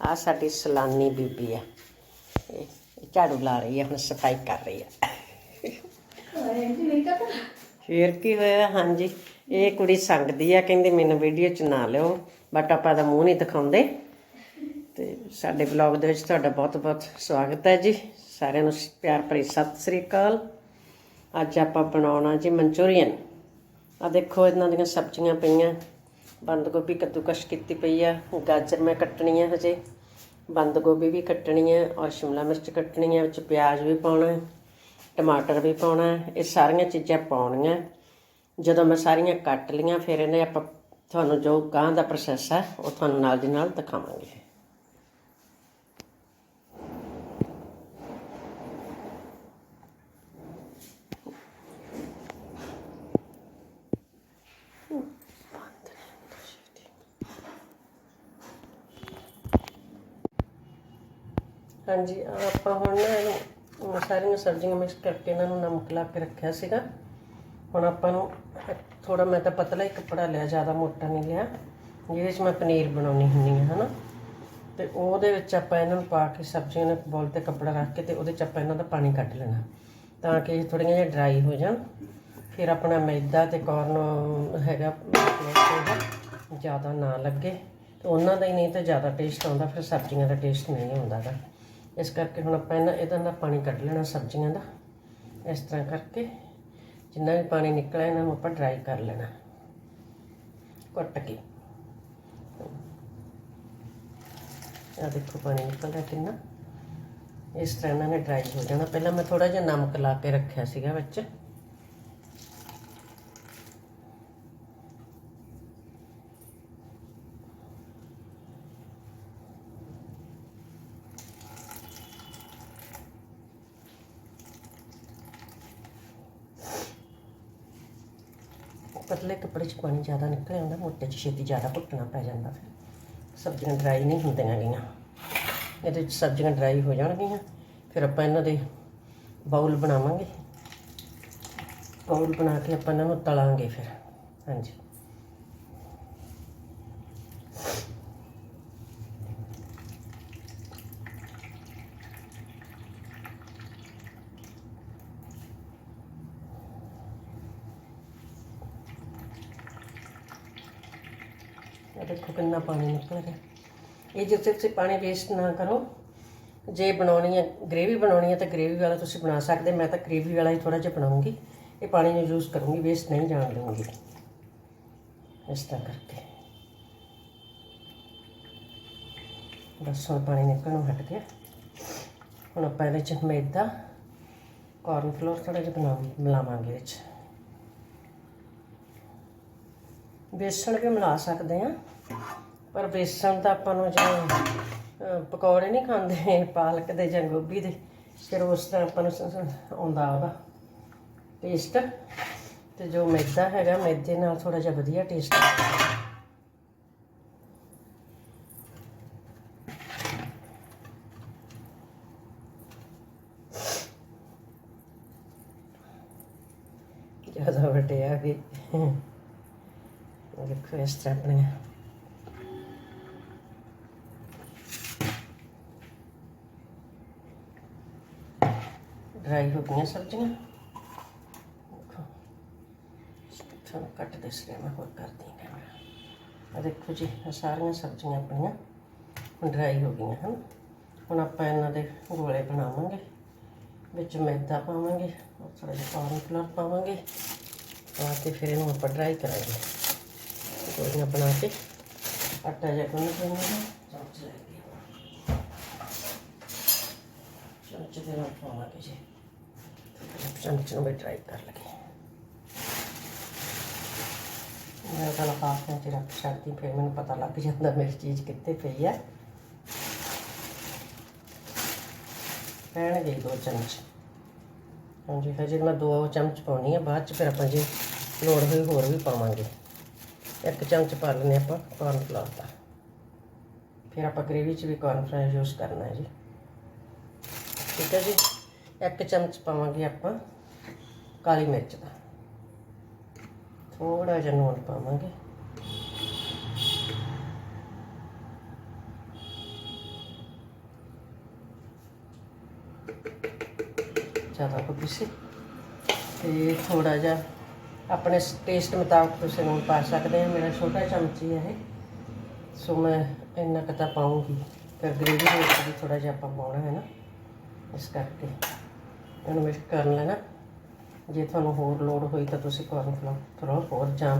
ਆ ਸਾਡੀ ਸਲਾਨੀ ਬੀਬੀ ਆ। ਇਹ ਇਹ ਝਾੜੂ ਲਾ ਰਹੀ ਹੈ ਹੁਣ ਸਫ਼ਾਈ ਕਰ ਰਹੀ ਹੈ ਫੇਰ ਕੀ ਹੋਇਆ? ਹਾਂਜੀ, ਇਹ ਕੁੜੀ ਸੰਗਦੀ ਆ, ਕਹਿੰਦੀ ਮੈਨੂੰ ਵੀਡੀਓ ਚ ਨਾ ਲਿਓ ਬਟ ਆਪਾਂ ਦਾ ਮੂੰਹ ਨਹੀਂ ਦਿਖਾਉਂਦੇ। ਤੇ ਸਾਡੇ ਬਲੌਗ ਦੇ ਵਿੱਚ ਤੁਹਾਡਾ ਬਹੁਤ-ਬਹੁਤ ਸਵਾਗਤ ਹੈ ਜੀ। ਸਾਰਿਆਂ ਨੂੰ ਪਿਆਰ ਭਰੀ ਸਤਿ ਸ੍ਰੀ ਅਕਾਲ। ਅੱਜ ਆਪਾਂ ਬਣਾਉਣਾ ਜੀ ਮਨਚੂਰੀਅਨ। ਆ ਦੇਖੋ, ਇਹਨਾਂ ਦੀਆਂ ਸਬਜ਼ੀਆਂ ਪਈਆਂ। ਬੰਦ ਗੋਭੀ ਕੱਦੂਕਸ਼ ਕੀਤੀ ਪਈ ਆ। ਗਾਜਰ ਮੈਂ ਕੱਟਣੀ ਆ ਹਜੇ। ਬੰਦ ਗੋਭੀ ਵੀ ਕੱਟਣੀ ਆ ਔਰ ਸ਼ਿਮਲਾ ਮਿਰਚ ਕੱਟਣੀ ਆ, ਵਿੱਚ ਪਿਆਜ਼ ਵੀ ਪਾਉਣਾ ਟਮਾਟਰ ਵੀ ਪਾਉਣਾ ਇਹ ਸਾਰੀਆਂ ਚੀਜ਼ਾਂ ਪਾਉਣੀਆਂ। ਜਦੋਂ ਮੈਂ ਸਾਰੀਆਂ ਕੱਟ ਲੀਆਂ, ਫਿਰ ਇਹਨੇ ਆਪਾਂ ਤੁਹਾਨੂੰ ਜੋ ਗਾਂ ਦਾ ਪ੍ਰੋਸੈਸ ਹੈ, ਉਹ ਤੁਹਾਨੂੰ ਨਾਲ ਦੀ ਨਾਲ ਦਿਖਾਵਾਂਗੇ। ਹਾਂਜੀ ਆਪਾਂ ਹੁਣ ਨਾ ਇਹਨੂੰ ਸਾਰੀਆਂ ਸਬਜ਼ੀਆਂ ਮਿਕਸ ਕਰਕੇ ਇਹਨਾਂ ਨੂੰ ਨਮਕ ਲਾ ਕੇ ਰੱਖਿਆ ਸੀਗਾ। ਹੁਣ ਆਪਾਂ ਨੂੰ ਥੋੜਾ ਮੈਂ ਤਾਂ ਪਤਲਾ ਹੀ ਕੱਪੜਾ ਲਿਆ, ਜ਼ਿਆਦਾ ਮੋਟਾ ਨਹੀਂ ਲਿਆ। ਜਿਹਦੇ 'ਚ ਮੈਂ ਪਨੀਰ ਬਣਾਉਣੀ ਹੁੰਦੀ ਹੈ, ਹਨਾ। ਤੇ ਉਹਦੇ ਵਿੱਚ ਆਪਾਂ ਇਹਨਾਂ ਨੂੰ ਪਾ ਕੇ ਸਬਜ਼ੀਆਂ ਨੂੰ ਬੋਲ ਤੇ ਕੱਪੜਾ ਰੱਖ ਕੇ ਤੇ ਉਹਦੇ ਚ ਆਪਾਂ ਇਹਨਾਂ ਦਾ ਪਾਣੀ ਕੱਢ ਲੈਣਾ, ਤਾਂ ਕਿ ਇਹ ਥੋੜੀਆਂ ਜਿਹੀਆਂ ਡਰਾਈ ਹੋ ਜਾਣ। ਫਿਰ ਆਪਣਾ ਮੈਦਾ ਤੇ ਕਾਰਨ ਹੈਗਾ, ਜ਼ਿਆਦਾ ਨਾ ਲੱਗੇ। ਤੇ ਉਹਨਾਂ ਦਾ ਹੀ ਨਹੀਂ ਤਾਂ ਜ਼ਿਆਦਾ ਟੇਸਟ ਆਉਂਦਾ, ਫਿਰ ਸਬਜ਼ੀਆਂ ਦਾ ਟੇਸਟ ਨਹੀਂ ਆਉਂਦਾ ਗਾ। ਇਸ ਕਰਕੇ ਹੁਣ ਆਪਾਂ ਇਹਨਾਂ ਇਹਦਾ ਦਾ ਪਾਣੀ ਕੱਢ ਲੈਣਾ ਸਬਜ਼ੀਆਂ ਦਾ। ਇਸ ਤਰ੍ਹਾਂ ਕਰਕੇ ਜਿੰਨਾ ਵੀ ਪਾਣੀ ਨਿਕਲਿਆ ਇਹਨਾਂ ਨੂੰ ਆਪਾਂ ਡਰਾਈ ਕਰ ਲੈਣਾ। ਕੁੱਟ ਕੇ। ਆ ਦੇਖੋ ਪਾਣੀ ਨਿਕਲਦਾ ਕਿੰਨਾ। ਇਸ ਤਰ੍ਹਾਂ ਇਹਨਾਂ ਨੇ ਡਰਾਈ ਹੋ ਜਾਣਾ। ਪਹਿਲਾਂ ਮੈਂ ਥੋੜਾ ਜਿਹਾ ਨਮਕ ਲਾ ਕੇ ਰੱਖਿਆ ਸੀਗਾ ਵਿੱਚ। ਪਤਲੇ ਕੱਪੜੇ 'ਚ ਪਾਣੀ ਜ਼ਿਆਦਾ ਨਿਕਲ ਆਉਂਦਾ ਮੋਟੇ 'ਚ ਛੇਤੀ ਜ਼ਿਆਦਾ ਘੁੱਟਣਾ ਪੈ ਜਾਂਦਾ ਫਿਰ। ਸਬਜ਼ੀਆਂ ਡਰਾਈ ਨਹੀਂ ਹੁੰਦੀਆਂ ਗੀਆਂ ਇਹਦੇ 'ਚ ਸਬਜ਼ੀਆਂ ਡਰਾਈ ਹੋ ਜਾਣਗੀਆਂ। ਫਿਰ ਆਪਾਂ ਇਹਨਾਂ ਦੇ ਬਾਉਲ ਬਣਾਵਾਂਗੇ। ਬਾਉਲ ਬਣਾ ਕੇ ਆਪਾਂ ਇਹਨਾਂ ਨੂੰ ਤਲਾਂਗੇ ਫਿਰ। ਹਾਂਜੀ ਇਹ ਦੇਖੋ ਕਿੰਨਾ ਪਾਣੀ ਨਿਕਲ ਗਿਆ ਇਹ ਜਿੱਥੇ ਤੁਸੀਂ ਪਾਣੀ ਵੇਸਟ ਨਾ ਕਰੋ, ਜੇ ਬਣਾਉਣੀ ਹੈ ਗ੍ਰੇਵੀ ਬਣਾਉਣੀ ਹੈ ਤਾਂ ਗ੍ਰੇਵੀ ਵਾਲਾ ਤੁਸੀਂ ਬਣਾ ਸਕਦੇ, ਮੈਂ ਤਾਂ ਗ੍ਰੇਵੀ ਵਾਲਾ ਹੀ ਥੋੜਾ ਜਿਹਾ ਬਣਾਉਂਗੀ। ਇਹ ਪਾਣੀ ਨੂੰ ਯੂਜ਼ ਕਰੂੰਗੀ ਵੇਸਟ ਨਹੀਂ ਜਾਣ ਦੂੰਗੀ ਇਸ ਤਰ੍ਹਾਂ ਕਰਕੇ। ਬਸ ਹੁਣ ਪਾਣੀ ਨਿਕਲਣੋਂ ਹਟ ਗਿਆ। ਹੁਣ ਆਪਾਂ ਇਹਦੇ ਚ ਮੈਦਾ ਕਾਰਨ ਫਲੋਰ ਥੋੜਾ ਜਿਹਾ ਬਣਾ ਮਿਲਾਵਾਂਗੇ ਵਿੱਚ ਬੇਸਣ ਵੀ ਮਿਲਾ ਸਕਦੇ ਆ ਪਰ ਬੇਸਣ ਤਾਂ ਆਪਾਂ ਨੂੰ ਜਾਂ ਪਕੌੜੇ ਨਹੀਂ ਖਾਂਦੇ, ਪਾਲਕ ਦੇ ਜਾਂ ਗੋਭੀ ਦੇ, ਫਿਰ ਉਸ ਤਰ੍ਹਾਂ ਆਪਾਂ ਨੂੰ ਆਉਂਦਾ ਉਹਦਾ ਟੇਸਟ ਤੇ ਜੋ ਮੈਦਾ ਹੈਗਾ, ਮੈਦੇ ਨਾਲ ਥੋੜਾ ਜਿਹਾ ਵਧੀਆ ਟੇਸਟ ਜ਼ਿਆਦਾ ਵੱਡੇ ਆ ਦੇਖੋ ਇਸ ਤਰ੍ਹਾਂ ਆਪਣੀਆਂ ਡਰਾਈ ਹੋ ਗਈਆਂ ਸਬਜ਼ੀਆਂ? ਦੇਖੋ। ਤੁਹਾਨੂੰ ਕੱਟ ਦੇ ਸਰੇ ਮੈਂ ਹੋਰ ਕਰਦੀ ਕੈਮਰਾ। ਆ ਦੇਖੋ ਜੀ ਸਾਰੀਆਂ ਸਬਜ਼ੀਆਂ ਆਪਣੀਆਂ ਡਰਾਈ ਹੋ ਗਈਆਂ ਹਨ। ਹੁਣ ਆਪਾਂ ਇਹਨਾਂ ਦੇ ਗੋਲੇ ਬਣਾਵਾਂਗੇ। ਵਿੱਚ ਮੈਦਾ ਪਾਵਾਂਗੇ ਥੋੜਾ ਜਿਹਾ ਕਾਰਨ ਫਲੋਰ ਪਾਵਾਂਗੇ। ਪਾ ਕੇ ਫਿਰ ਇਹਨੂੰ ਆਪਾਂ ਡਰਾਈ ਕਰਾਂਗੇ। ਗੋਲੀਆਂ ਬਣਾ ਕੇ ਆਟਾ ਜਿਹਾ ਗੁੰਨ ਲੈਣਾ ਚਮਚ ਲੈ ਕੇ। ਚਮਚ ਦੇ ਨਾਲ ਪਾਵਾਂਗੇ ਜੀ। ਚਮਚ ਨੂੰ ਵੀ ਡਰਾਈ ਕਰ ਲਗੇ ਮੈਂ ਤਾਂ ਲਫਾਫੇ ਵਿੱਚ ਰੱਖ ਛੱਡਦੀ ਫਿਰ ਮੈਨੂੰ ਪਤਾ ਲੱਗ ਜਾਂਦਾ ਮੇਰੀ ਚੀਜ਼ ਕਿੱਥੇ ਪਈ ਹੈ ਪੈਣਗੇ ਦੋ ਚਮਚ ਹਾਂਜੀ ਹਜੇ ਮੈਂ ਦੋ ਚਮਚ ਪਾਉਣੀ ਆ ਬਾਅਦ ਚ ਫਿਰ ਆਪਾਂ ਜੇ ਲੋੜ ਹੋਈ ਹੋਰ ਵੀ ਪਾਵਾਂਗੇ ਇੱਕ ਚਮਚ ਪਾ ਲੈਣੇ ਆਪਾਂ ਕਾਰਨ ਫਲਾਵਰ ਦਾ ਫਿਰ ਆਪਾਂ ਗ੍ਰੇਵੀ 'ਚ ਵੀ ਕਾਰਨ ਫਲਾਵਰ ਯੂਜ਼ ਕਰਨਾ ਹੈ ਜੀ ਠੀਕ ਹੈ ਜੀ ਇੱਕ ਚਮਚ ਪਾਵਾਂਗੇ ਆਪਾਂ ਕਾਲੀ ਮਿਰਚ ਦਾ। ਥੋੜਾ ਜਿਹਾ ਨੂਣ ਪਾਵਾਂਗੇ। ਜ਼ਿਆਦਾ ਹੋ ਗਈ ਸੀ ਤੇ ਥੋੜਾ ਜਿਹਾ ਆਪਣੇ ਟੇਸਟ ਮੁਤਾਬਕ ਤੁਸੀਂ ਨੂਣ ਪਾ ਸਕਦੇ ਆ ਮੇਰਾ ਛੋਟਾ ਚਮਚੀ ਹੈ ਇਹ। ਸੋ ਮੈਂ ਇੰਨਾ ਕੁ ਤਾਂ ਪਾਉਂਗੀ। ਫਿਰ ਗ੍ਰੇਵੀ ਦੇ ਵਿੱਚ ਵੀ ਥੋੜਾ ਜਿਹਾ ਆਪਾਂ ਪਾਉਣਾ ਹੈ ਨਾ। ਇਸ ਕਰਕੇ। ਇਹਨੂੰ ਮਿਕਸ ਕਰ ਲੈਣਾ। ਜੇ ਤੁਹਾਨੂੰ ਹੋਰ ਲੋੜ ਹੋਈ ਤਾਂ ਤੁਸੀਂ ਕੋਰਨ ਫਲੋਰ ਥੋੜਾ ਹੋਰ ਜਾਂ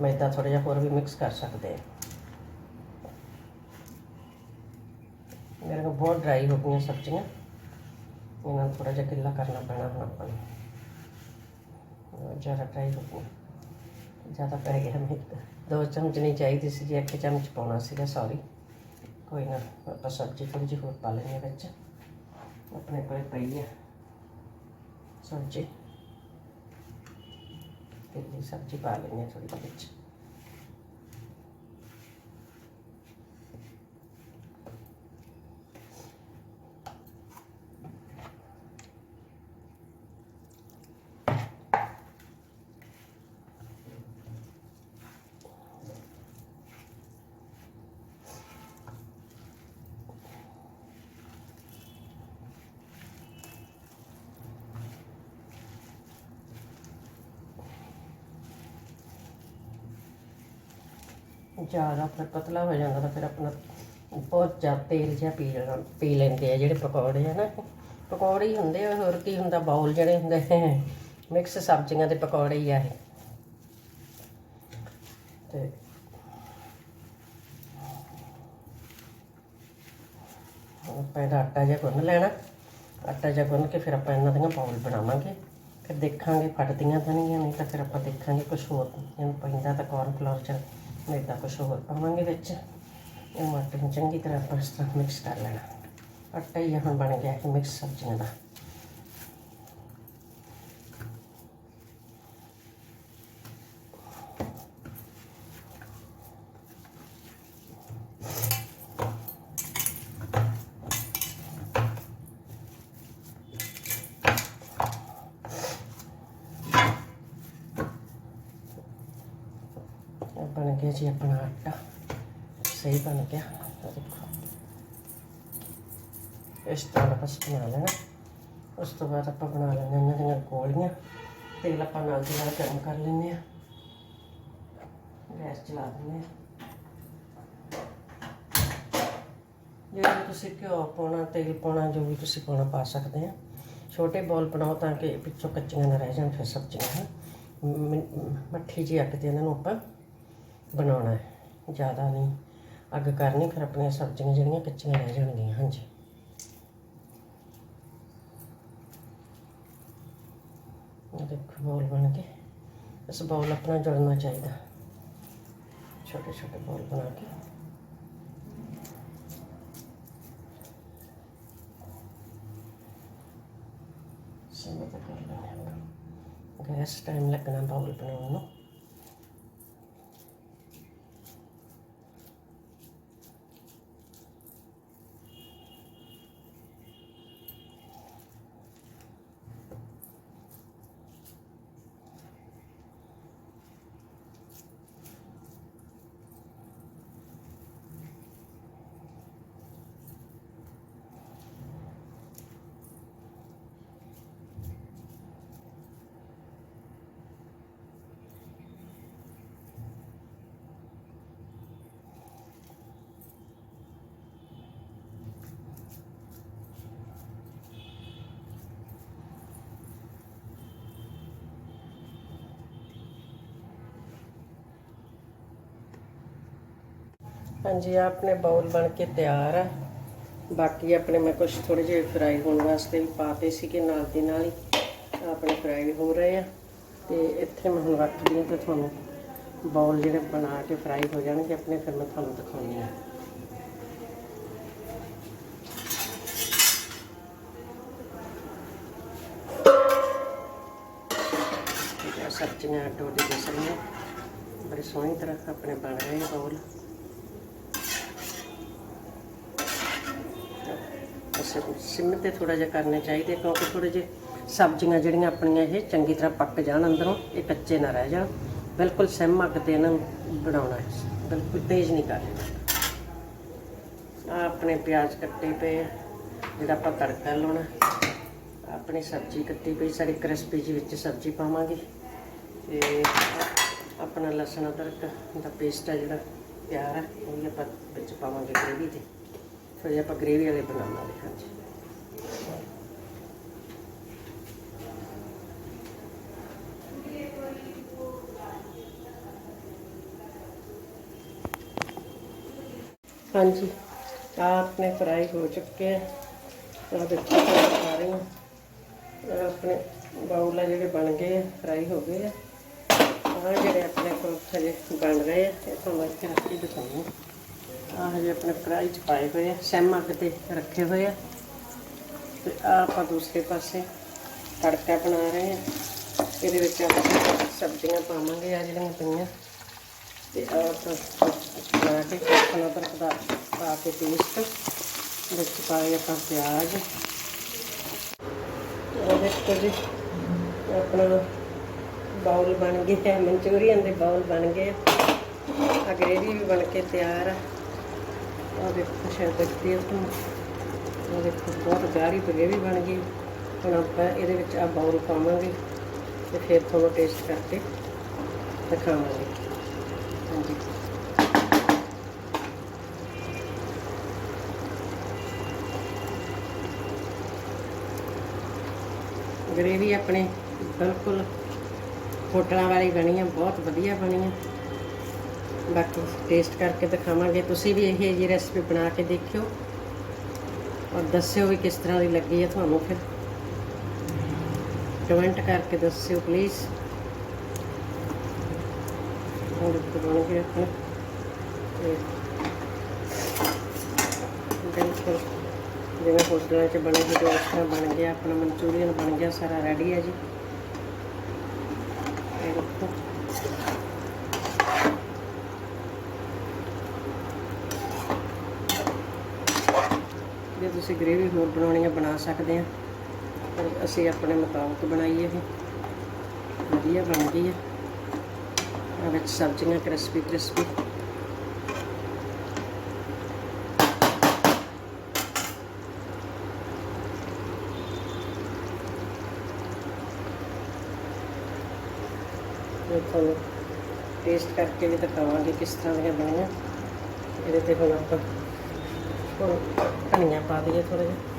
ਮੈਦਾ ਥੋੜਾ ਜਿਹਾ ਹੋਰ ਵੀ ਮਿਕਸ ਕਰ ਸਕਦੇ ਆ। ਮੇਰੇ ਕੋਲ ਬਹੁਤ ਡਰਾਈ ਹੋ ਗਈਆਂ ਸਬਜ਼ੀਆਂ। ਇਹਨਾਂ ਨੂੰ ਥੋੜਾ ਜਿਹਾ ਗਿੱਲਾ ਕਰਨਾ ਪੈਣਾ ਹੁਣ ਆਪਾਂ ਨੂੰ। ਜ਼ਿਆਦਾ ਡਰਾਈ ਹੋ ਗਈ ਜ਼ਿਆਦਾ ਪੈ ਗਿਆ ਮਿਰਚ ਦੋ ਚਮਚ ਨਹੀਂ ਚਾਹੀਦੀ ਸੀ ਜੀ, ਇੱਕ ਚਮਚ ਪਾਉਣਾ ਸੀਗਾ ਸੌਰੀ ਕੋਈ ਨਾ, ਆਪਾਂ ਸਬਜ਼ੀ ਥੋੜੀ ਜਿਹੀ ਹੋਰ ਪਾ ਲੈਣੀ ਵਿੱਚ। ਆਪਣੇ ਕੋਲ ਪਈ ਆ। ਸਬਜ਼ੀ। ਤੇ ਸਬਜ਼ੀ ਪਾ ਲੈਣੀ ਥੋੜੀ ਜਿਹੀ ਵਿੱਚ। ਜ਼ਿਆਦਾ ਫਿਰ ਪਤਲਾ ਹੋ ਜਾਂਦਾ ਤਾਂ ਫਿਰ ਆਪਣਾ ਬਹੁਤ ਜ਼ਿਆਦਾ ਤੇਲ ਜਿਹਾ ਪੀ ਲੈਣਾ, ਪੀ ਲੈਂਦੇ ਆ ਜਿਹੜੇ ਪਕੌੜੇ ਆ ਨਾ। ਪਕੌੜੇ ਹੀ ਹੁੰਦੇ ਆ, ਹੋਰ ਕੀ ਹੁੰਦਾ ਬਾਉਲ ਜਿਹੜੇ ਹੁੰਦੇ ਮਿਕਸ ਸਬਜ਼ੀਆਂ ਦੇ ਪਕੌੜੇ ਹੀ ਆ ਇਹ। ਤੇ ਹੁਣ ਪਹਿਲਾਂ ਆਟਾ ਜਿਹਾ ਗੁੰਨ ਲੈਣਾ। ਆਟਾ ਜਿਹਾ ਗੁੰਨ ਕੇ ਫਿਰ ਆਪਾਂ ਇਹਨਾਂ ਦੀਆਂ ਬਾਉਲ ਬਣਾਵਾਂਗੇ। ਫਿਰ ਦੇਖਾਂਗੇ, ਫਟਦੀਆਂ ਤਾਂ ਨਹੀਂ ਨਹੀਂ ਤਾਂ ਫਿਰ ਆਪਾਂ ਦੇਖਾਂਗੇ ਕੁਝ ਹੋਰ ਇਹਨੂੰ ਪੈਂਦਾ ਤਾਂ ਕੌਰਨ ਫਲੋਰ ਚ ਮੈਦਾ ਕੁਛ ਹੋਰ ਪਾਵਾਂਗੇ ਵਿੱਚ। ਇਹ ਆਟੇ ਨੂੰ ਚੰਗੀ ਤਰ੍ਹਾਂ ਆਪਾਂ ਇਸ ਤਰ੍ਹਾਂ ਮਿਕਸ ਕਰ ਲੈਣਾ। ਆਟਾ ਹੀ ਹੁਣ ਬਣ ਗਿਆ ਹੈ ਮਿਕਸ ਸਬਜ਼ੀਆਂ ਦਾ ਇਹ ਬਣ ਗਿਆ ਜੀ ਆਪਣਾ ਆਟਾ। ਸਹੀ ਬਣ ਗਿਆ। ਦੇਖੋ। ਇਸ ਤਰ੍ਹਾਂ ਬਸ ਬਣਾ ਲੈਣਾ। ਉਸ ਤੋਂ ਬਾਅਦ ਆਪਾਂ ਬਣਾ ਲੈਣੇ ਇਹਨਾਂ ਦੀਆਂ ਗੋਲੀਆਂ। ਤੇਲ ਆਪਾਂ ਨਾਲ ਦੀ ਨਾਲ ਗਰਮ ਕਰ ਲੈਂਦੇ ਆ ਗੈਸ ਚਲਾ ਦਿੰਦੇ ਆ ਜੇ ਤੁਸੀਂ ਘਿਓ ਪਾਉਣਾ, ਤੇਲ ਪਾਉਣਾ, ਜੋ ਵੀ ਤੁਸੀਂ ਪਾਉਣਾ ਪਾ ਸਕਦੇ ਆ ਛੋਟੇ ਬੋਲ ਬਣਾਓ ਤਾਂ ਕਿ ਪਿੱਛੋਂ ਕੱਚੀਆਂ ਨਾ ਰਹਿ ਜਾਣ, ਫਿਰ ਸਬਜ਼ੀਆਂ ਮੱਠੀ ਜੀ ਅੱਗ ਤੇ ਇਹਨਾਂ ਨੂੰ ਆਪਾਂ ਬਣਾਉਣਾ ਹੈ। ਜ਼ਿਆਦਾ ਨਹੀਂ। ਅੱਗ ਕਰਨੀ ਫਿਰ ਆਪਣੀਆਂ ਸਬਜ਼ੀਆਂ ਜਿਹੜੀਆਂ ਕੱਚੀਆਂ ਰਹਿ ਜਾਣਗੀਆਂ। ਹਾਂਜੀ। ਇਹ ਦੇਖੋ ਬੋਲ ਬਣ ਕੇ। ਇਸ ਬੋਲ ਆਪਣਾ ਜੁੜਨਾ ਚਾਹੀਦਾ। ਛੋਟੇ ਛੋਟੇ ਬੋਲ ਬਣਾ ਕੇ। ਸਿਮ ਕਰ ਲੈਣਾ ਗੈਸ ਟਾਈਮ ਲੱਗਣਾ ਬੋਲ ਬਣਾਉਣ ਨੂੰ। ਹਾਂਜੀ, ਆਹ ਆਪਣੇ ਬਾਉਲ ਬਣ ਕੇ ਤਿਆਰ ਆ। ਬਾਕੀ ਆਪਣੇ ਮੈਂ ਕੁਝ ਥੋੜੇ ਜਿਹੇ ਫਰਾਈ ਹੋਣ ਵਾਸਤੇ ਵੀ ਪਾਤੇ ਸੀਗੇ, ਨਾਲ ਦੀ ਨਾਲ ਹੀ ਆਪਣੇ ਫਰਾਈ ਹੋ ਰਹੇ ਆ। ਤੇ ਇੱਥੇ ਮੈਂ ਹੁਣ ਰੱਖਦੀ ਹਾਂ ਤੇ ਤੁਹਾਨੂੰ ਬਾਉਲ ਜਿਹੜੇ ਬਣਾ ਕੇ ਫਰਾਈ ਹੋ ਜਾਣਗੇ, ਆਪਣੇ ਫਿਰ ਮੈਂ ਤੁਹਾਨੂੰ ਦਿਖਾਉਂਦੀ ਹਾਂ। ਸਬਜ਼ੀਆਂ ਟੋਟੇ ਦੇ ਸਾਹਮਣੇ ਬੜੇ ਸੋਹਣੀ ਤਰ੍ਹਾਂ ਆਪਣੇ ਬਣ ਰਹੇ ਆ ਬਾਉਲ ਬਸ ਸਿਮ ਤੇ ਥੋੜਾ ਜਿਹਾ ਕਰਨੇ ਚਾਹੀਦੇ ਕਿਉਂਕਿ ਥੋੜੇ ਜਿਹੇ ਸਬਜ਼ੀਆਂ ਜਿਹੜੀਆਂ ਆਪਣੀਆਂ ਇਹ ਚੰਗੀ ਤਰ੍ਹਾਂ ਪੱਕ ਜਾਣ ਅੰਦਰੋਂ, ਇਹ ਕੱਚੇ ਨਾ ਰਹਿ ਜਾਣ। ਬਿਲਕੁਲ ਸਿਮ ਅੱਗ ਤੇ ਇਹਨਾਂ ਨੂੰ ਬਣਾਉਣਾ ਹੈ। ਬਿਲਕੁਲ ਤੇਜ਼ ਨਹੀਂ ਕਰਨਾ ਆ ਆਪਣੇ ਪਿਆਜ਼ ਕੱਟੇ ਪਏ ਜਿਹੜਾ ਆਪਾਂ ਤੜਕਾ ਲਾਉਣਾ। ਆਪਣੀ ਸਬਜ਼ੀ ਕੱਟੀ ਪਈ ਸਾਡੀ ਕ੍ਰਿਸਪੀ ਜੀ ਵਿੱਚ ਸਬਜ਼ੀ ਪਾਵਾਂਗੇ। ਤੇ ਆਪਣਾ ਲਸਣ ਅਦਰਕ ਦਾ ਪੇਸਟ ਆ ਜਿਹੜਾ ਤਿਆਰ ਹੈ ਉਹ ਵੀ ਆਪਾਂ ਵਿੱਚ ਪਾਵਾਂਗੇ ਗ੍ਰੇਵੀ ਦੇ ਫਿਰ ਆਪਾਂ ਗ੍ਰੇਵੀ ਵਾਲੇ ਬਣਾਵਾਂਗੇ ਹਾਂਜੀ ਹਾਂਜੀ ਆਪਣੇ ਫਰਾਈ ਹੋ ਚੁੱਕੇ ਆ ਆ ਦੇਖੋ ਆ ਰਹੇ ਹਾਂ ਆਪਣੇ ਬਾਉਲ ਆ ਜਿਹੜੇ ਬਣ ਗਏ ਆ ਫਰਾਈ ਹੋ ਗਏ ਆ ਆ ਜਿਹੜੇ ਆਪਣੇ ਕੋਲ ਹਜੇ ਬਣ ਰਹੇ ਆ ਇਹ ਤੁਹਾਨੂੰ ਇੱਥੇ ਰੱਖ ਕੇ ਦਿਖਾਉਂਦੀ ਆ ਹਜੇ ਆਪਣੇ ਫਰਾਈ ਚ ਪਾਏ ਹੋਏ ਆ ਸੈਮ ਅੱਗ ਤੇ ਰੱਖੇ ਹੋਏ ਆ। ਤੇ ਆ ਆਪਾਂ ਦੂਸਰੇ ਪਾਸੇ ਤੜਕਾ ਬਣਾ ਰਹੇ ਆ। ਇਹਦੇ ਵਿੱਚ ਆਪਾਂ ਸਬਜ਼ੀਆਂ ਪਾਵਾਂਗੇ ਆ ਜਿਹੜੀਆਂ ਪਈਆਂ। ਤੇ ਆ ਆਪਾਂ ਬਣਾ ਕੇ ਆਪਣਾ ਅਦਰਕ ਦਾ ਪਾ ਕੇ ਪੇਸਟ ਵਿੱਚ ਪਾਏ ਆਪਾਂ ਪਿਆਜ਼। ਉਹ ਦੇਖੋ ਜੀ, ਆਪਣਾ ਬਾਉਲ ਬਣ ਗਏ ਗਿਆ ਮਨਚੂਰੀਅਨ ਦੇ ਬਾਉਲ ਬਣ ਗਏ ਆ। ਗ੍ਰੇਵੀ ਵੀ ਬਣ ਕੇ ਤਿਆਰ ਆ। ਆ ਦੇਖੋ, ਸ਼ਾਇਦ ਦੇਖਦੇ ਹੋ ਤੁਸੀਂ ਉਹ ਦੇਖੋ, ਬਹੁਤ ਗਾੜੀ ਗ੍ਰੇਵੀ ਬਣ ਗਈ। ਹੁਣ ਆਪਾਂ ਇਹਦੇ ਵਿੱਚ ਆ ਬਾਉਲ ਪਾਵਾਂਗੇ ਤੇ ਫਿਰ ਤੁਹਾਨੂੰ ਟੇਸਟ ਕਰਕੇ ਦਿਖਾਵਾਂਗੇ। ਹਾਂਜੀ। ਗਰੇਵੀ ਆਪਣੇ ਬਿਲਕੁਲ ਹੋਟਲਾਂ ਵਾਲੀ ਬਣੀ ਆ, ਬਹੁਤ ਵਧੀਆ ਬਣੀ ਆ। ਬਾਕੀ ਟੇਸਟ ਕਰਕੇ ਦਿਖਾਵਾਂਗੇ। ਤੁਸੀਂ ਵੀ ਇਹ ਜੀ ਰੈਸਪੀ ਬਣਾ ਕੇ ਦੇਖਿਓ ਔਰ ਦੱਸਿਓ ਵੀ ਕਿਸ ਤਰ੍ਹਾਂ ਦੀ ਲੱਗੀ ਹੈ ਤੁਹਾਨੂੰ ਫਿਰ। ਕਮੈਂਟ ਕਰਕੇ ਦੱਸਿਓ ਪਲੀਜ਼ ਹੋਰ ਬਣ ਗਿਆ ਆਪਣਾ। ਬਿਲਕੁਲ ਜਿਵੇਂ ਹੋਟਲਾਂ 'ਚ ਬਣੇ ਹੁੰਦੇ ਉਸ ਤਰ੍ਹਾਂ ਬਣ ਗਿਆ, ਆਪਣਾ ਮਨਚੂਰੀਅਨ ਬਣ ਗਿਆ, ਸਾਰਾ ਰੈਡੀ ਹੈ ਜੀ। ਇਹ ਦੇਖੋ। ਜੇ ਤੁਸੀਂ ਗ੍ਰੇਵੀ ਹੋਰ ਬਣਾਉਣੀ ਹੈ ਬਣਾ ਸਕਦੇ ਆ। ਪਰ ਅਸੀਂ ਆਪਣੇ ਮੁਤਾਬਕ ਬਣਾਈ ਇਹ। ਵਧੀਆ ਬਣ ਗਈ ਹੈ ਆ ਵਿੱਚ ਸਬਜ਼ੀਆਂ ਕ੍ਰਿਸਪੀ ਕ੍ਰਿਸਪੀ ਇਹ ਤੁਹਾਨੂੰ ਟੇਸਟ ਕਰਕੇ ਵੀ ਦਿਖਾਵਾਂਗੇ ਕਿਸ ਤਰ੍ਹਾਂ ਦੀਆਂ ਬਣੀਆਂ। ਇਹਦੇ ਤੇ ਹੁਣ ਆਪਾਂ ਹੁਣ ਧਨੀਆ ਪਾ ਦਈਏ ਥੋੜਾ ਜਿਹਾ।